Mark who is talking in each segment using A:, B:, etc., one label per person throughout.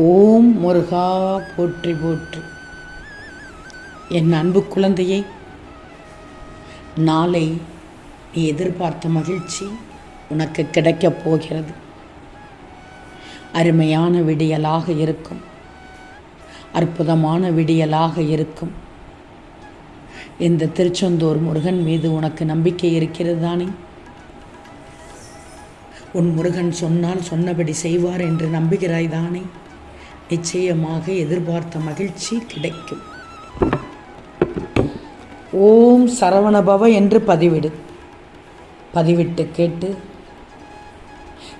A: ஓம் முருகா போற்றி போற்றி. என் அன்பு குழந்தையை நாளை நீ எதிர்பார்த்த மகிழ்ச்சி உனக்கு கிடைக்கப் போகிறது. அருமையான விடியலாக இருக்கும். அற்புதமான விடியலாக இருக்கும். இந்த திருச்செந்தூர் முருகன் மீது உனக்கு நம்பிக்கை இருக்கிறது தானே? உன் முருகன் சொன்னால் சொன்னபடி செய்வார் என்று நம்புகிறாய் தானே? நிச்சயமாக எதிர்பார்த்த மகிழ்ச்சி கிடைக்கும். ஓம் சரவணபவ என்று பதிவிடு. பதிவிட்டு கேட்டு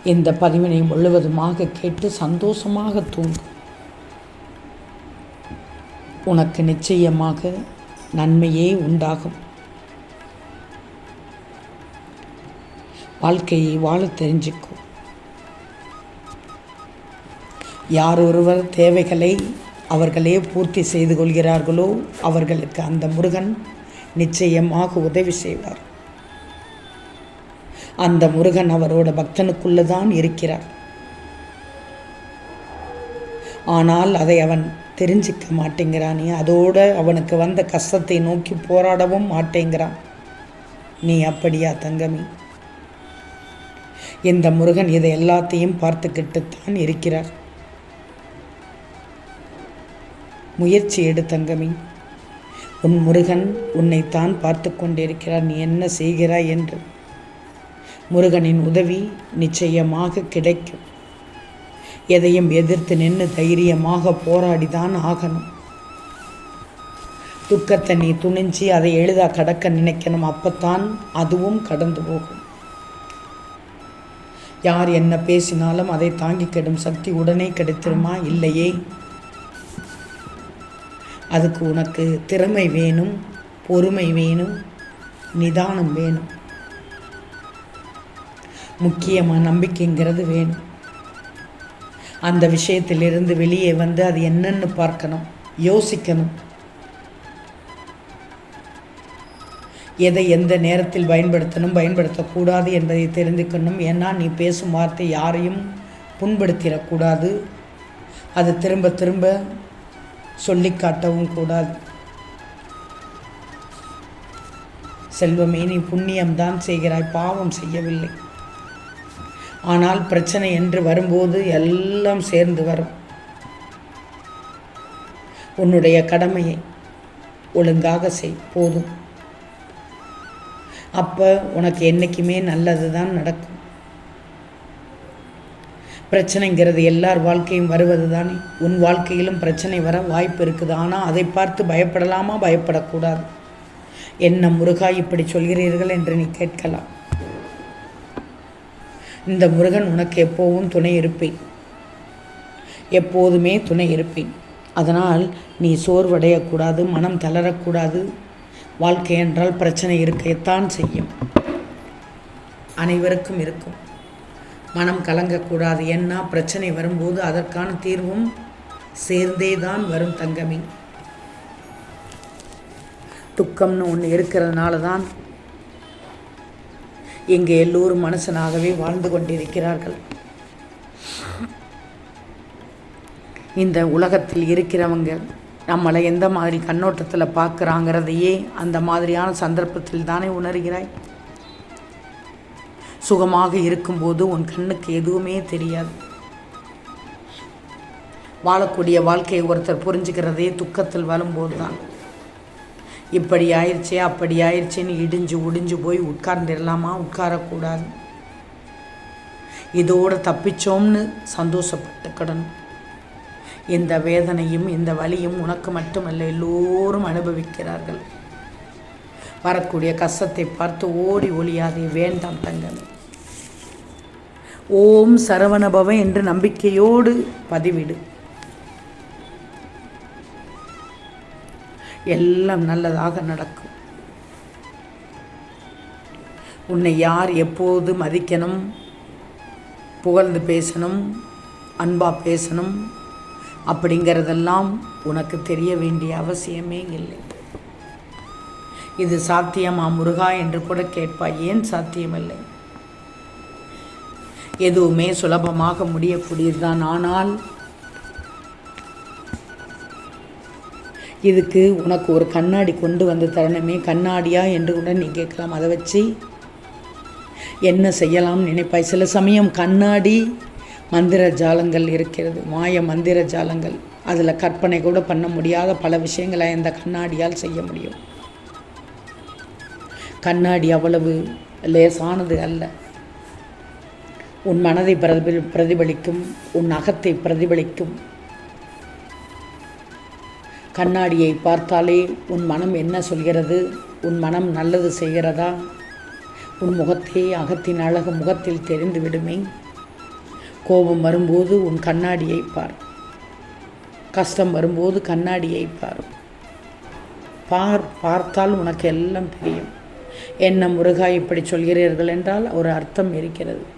A: இந்த பதிவினை முழுவதுமாக கேட்டு சந்தோஷமாக தூங்கு. உனக்கு நிச்சயமாக நன்மையே உண்டாகும். வாழ்க்கையை வாழ தெரிஞ்சுக்கும் யார் ஒருவர் தேவைகளை அவர்களே பூர்த்தி செய்து கொள்கிறார்களோ அவர்களுக்கு அந்த முருகன் நிச்சயமாக உதவி செய்வார். அந்த முருகன் அவரோட பக்தனுக்குள்ளே தான் இருக்கிறார். ஆனால் அதை அவன் தெரிஞ்சிக்க மாட்டேங்கிறான் நீ அவனுக்கு வந்த கஷ்டத்தை நோக்கி போராடவும் மாட்டேங்கிறான். நீ அப்படியா தங்கமி? இந்த முருகன் இதை எல்லாத்தையும் பார்த்துக்கிட்டு தான் இருக்கிறார். முயற்சி எடு தங்கமி. உன் முருகன் உன்னைத்தான் பார்த்து கொண்டிருக்கிறார். நீ என்ன செய்கிறாய் என்று. முருகனின் உதவி நிச்சயமாக கிடைக்கும். எதையும் எதிர்த்து நின்று தைரியமாக போராடிதான் ஆகணும். துக்கத்தை நீ துணிஞ்சு அதை எளிதாக கடக்க நினைக்கணும். அப்பத்தான் அதுவும் கடந்து போகும். யார் என்ன பேசினாலும் அதை தாங்கிக்கிடும் சக்தி உடனே கிடைத்திருமா? இல்லையே. அதுக்கு உனக்கு திறமை வேணும் பொறுமை வேணும் நிதானம் வேணும். முக்கியமாக நம்பிக்கைங்கிறது வேணும். அந்த விஷயத்திலிருந்து வெளியே வந்து அது என்னன்னு பார்க்கணும் யோசிக்கணும். எதை எந்த நேரத்தில் பயன்படுத்தணும் பயன்படுத்தக்கூடாது என்பதை தெரிந்துக்கணும். ஏன்னா நீ பேசும் வார்த்தை யாரையும் புண்படுத்திடக்கூடாது. அது திரும்ப திரும்ப சொல்லி காட்டவும் கூடாது. செல்வமே நீ புண்ணியம்தான் செய்கிறாய் பாவம் செய்யவில்லை. ஆனால் பிரச்சனை என்று வரும்போது எல்லாம் சேர்ந்து வரும். உன்னுடைய கடமையை ஒழுங்காக செய் போதும். அப்போ உனக்கு என்றைக்குமே நல்லது தான் நடக்கும். பிரச்சனைங்கிறது எல்லார் வாழ்க்கையும் வருவது தானே உன் வாழ்க்கையிலும் பிரச்சனை வர வாய்ப்பு இருக்குது. ஆனால் அதை பார்த்து பயப்படலாமா? பயப்படக்கூடாது. என்ன முருகா இப்படி சொல்கிறீர்கள் என்று நீ கேட்கலாம். இந்த முருகன் உனக்கு எப்போவும் துணை இருப்பேன். எப்போதுமே துணை இருப்பேன். அதனால் நீ சோர்வடையக்கூடாது மனம் தளரக்கூடாது. வாழ்க்கை என்றால் பிரச்சனை இருக்கத்தான் செய்யும். அனைவருக்கும் இருக்கும். மனம் கலங்கக்கூடாது. ஏன்னா பிரச்சனை வரும்போது அதற்கான தீர்வும் சேர்ந்தே தான் வரும் தங்கமி. துக்கம்னு ஒன்று இருக்கிறதுனால தான் இங்கே எல்லோரும் மனுஷனாகவே வாழ்ந்து கொண்டிருக்கிறார்கள். இந்த உலகத்தில் இருக்கிறவங்க நம்மளை எந்த மாதிரி கண்ணோட்டத்தில் பார்க்குறாங்கிறதையே அந்த மாதிரியான சந்தர்ப்பத்தில் தானே உணர்கிறாய். சுகமாக இருக்கும்போது உன் கண்ணுக்கு எதுவுமே தெரியாது. வாழக்கூடிய வாழ்க்கையை ஒருத்தர் புரிஞ்சுக்கிறதே துக்கத்தில் வரும்போது தான் இப்படி ஆயிடுச்சு அப்படி ஆயிடுச்சேன்னு இடிஞ்சு ஒடிஞ்சு போய் உட்கார்ந்துடலாமா? உட்காரக்கூடாது. இதோடு தப்பிச்சோம்னு சந்தோஷப்பட்டுக்கிடணும் இந்த வேதனையும் இந்த வலியும் உனக்கு மட்டுமல்ல எல்லோரும் அனுபவிக்கிறார்கள். வரக்கூடிய கஷ்டத்தை பார்த்து ஓடி ஒளியாதே வேண்டாம் தங்கமே. ஓம் சரவணபவ என்று நம்பிக்கையோடு பதிவிடு. எல்லாம் நல்லதாக நடக்கும். உன்னை யார் எப்போது மதிக்கணும்? புகழ்ந்து பேசணும்? அன்பாக பேசணும்? அப்படிங்கிறதெல்லாம் உனக்கு தெரிய வேண்டிய அவசியமே இல்லை. இது சாத்தியமா முருகா என்று கூட கேட்பாய். ஏன் சாத்தியமில்லை? எதுவுமே சுலபமாக முடியக்கூடியதுதான். ஆனால் இதுக்கு உனக்கு ஒரு கண்ணாடி கொண்டு வந்து தரணுமே கண்ணாடியா என்று கூட நீ கேட்கலாம். அதை வச்சு என்ன செய்யலாம் நினைப்பாய்? சில சமயம் கண்ணாடி மந்திர ஜாலங்கள் இருக்கிறது. மாய மந்திர ஜாலங்கள். அதில் கற்பனை கூட பண்ண முடியாத பல விஷயங்களை இந்த கண்ணாடியால் செய்ய முடியும். கண்ணாடி அவ்வளவு லேசானது அல்ல. உன் மனதை பிரதிபலி பிரதிபலிக்கும் உன் அகத்தை பிரதிபலிக்கும். கண்ணாடியை பார்த்தாலே உன் மனம் என்ன சொல்கிறது? உன் மனம் நல்லது செய்கிறதா? உன் முகத்தை அகத்தின் அழகு முகத்தில் தெரிந்து விடுமே. கோபம் வரும்போது உன் கண்ணாடியை பார். கஷ்டம் வரும்போது கண்ணாடியை பார். பார் பார்த்தால் உனக்கு எல்லாம் தெரியும். என்ன முருகா இப்படி சொல்கிறீர்கள் என்றால் ஒரு அர்த்தம் இருக்கிறது.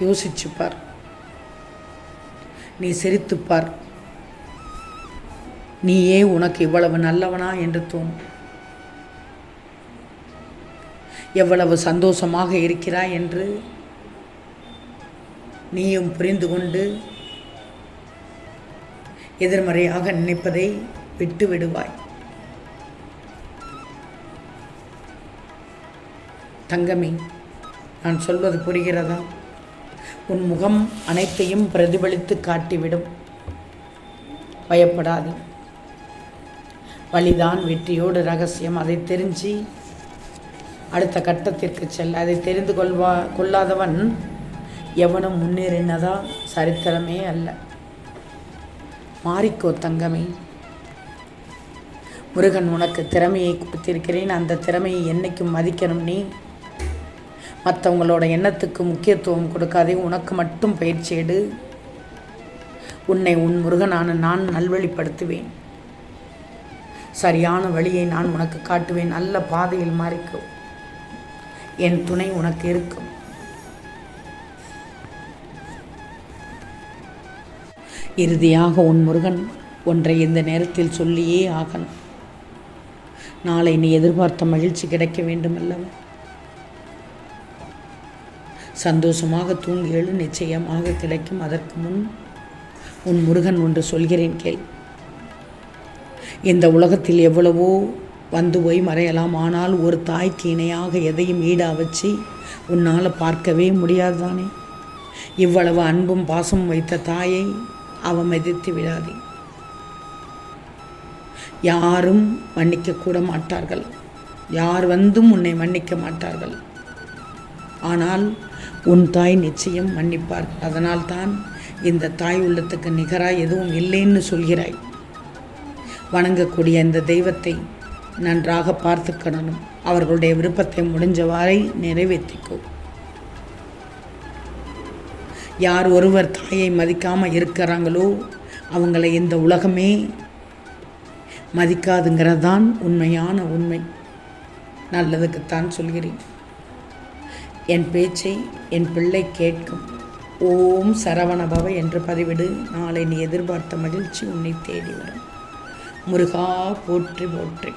A: யோசிச்சுப்பார். நீ சிரித்துப்பார். நீயே உனக்கு இவ்வளவு நல்லவனா என்று தோணும். எவ்வளவு சந்தோஷமாக இருக்கிறாய் என்று நீயும் புரிந்து கொண்டு எதிர்மறையாக நினைப்பதை விட்டு விடுவாய் தங்கமே நான் சொல்வது புரிகிறதா? உன் முகம் அனைத்தையும் பிரதிபலித்து காட்டிவிடும். பயப்படாது. வழிதான் வெற்றியோடு ரகசியம். அதை தெரிஞ்சு அடுத்த கட்டத்திற்கு செல்ல அதை தெரிந்து கொள்வா கொள்ளாதவன் எவனும் முன்னேறினதா சரித்திரமே அல்ல. மாறிக்கோ தங்கமே. முருகன் உனக்கு திறமையை கொடுத்திருக்கிறேன். அந்த திறமையை என்னைக்கும் மதிக்கணும் நீ. மற்றவங்களோட எண்ணத்துக்கு முக்கியத்துவம் கொடுக்காதே உனக்கு மட்டும் பயிற்சி எடு. உன்னை உன் முருகனான நான் நல்வழிப்படுத்துவேன். சரியான வழியை நான் உனக்கு காட்டுவேன். நல்ல பாதையில் மாறிக்கோ. என் துணை உனக்கு இருக்கும். இறுதியாக உன் முருகன் ஒன்றை இந்த நேரத்தில் சொல்லியே ஆகணும். நாளை நீ எதிர்பார்த்த மகிழ்ச்சி கிடைக்க வேண்டும் அல்லவா சந்தோஷமாக தூங்கி நிச்சயமாக கிடைக்கும். அதற்கு முன் உன் முருகன் ஒன்று சொல்கிறேன் கேள். இந்த உலகத்தில் எவ்வளவோ வந்து போய் மறையலாம். ஆனால் ஒரு தாய்க்கு இணையாக எதையும் ஈடா வச்சு உன்னால் பார்க்கவே முடியாது தானே இவ்வளவு அன்பும் பாசமும் வைத்த தாயை அவன் மதித்து விடாதே. யாரும் மன்னிக்க கூட மாட்டார்கள். யார் வந்தும் உன்னை மன்னிக்க மாட்டார்கள். ஆனால் உன் தாய் நிச்சயம் மன்னிப்பார். அதனால்தான் இந்த தாய் உள்ளத்துக்கு நிகராக எதுவும் இல்லைன்னு சொல்கிறாய். வணங்கக்கூடிய இந்த தெய்வத்தை நன்றாக பார்த்துக்கணும் அவர்களுடைய விருப்பத்தை முடிஞ்சவாறை நிறைவேற்றிக்கோ. யார் ஒருவர் தாயை மதிக்காமல் இருக்கிறாங்களோ அவங்களை இந்த உலகமே மதிக்காதுங்கிறது தான் உண்மையான உண்மை. நல்லதுக்குத்தான் சொல்கிறேன். என் பேச்சை என் பிள்ளை கேட்கும். ஓம் சரவணபவ என்று பதிவிடு. நாளை நீ எதிர்பார்த்த மகிழ்ச்சி உன்னை தேடி வரும். முருகா போற்றி போற்றி.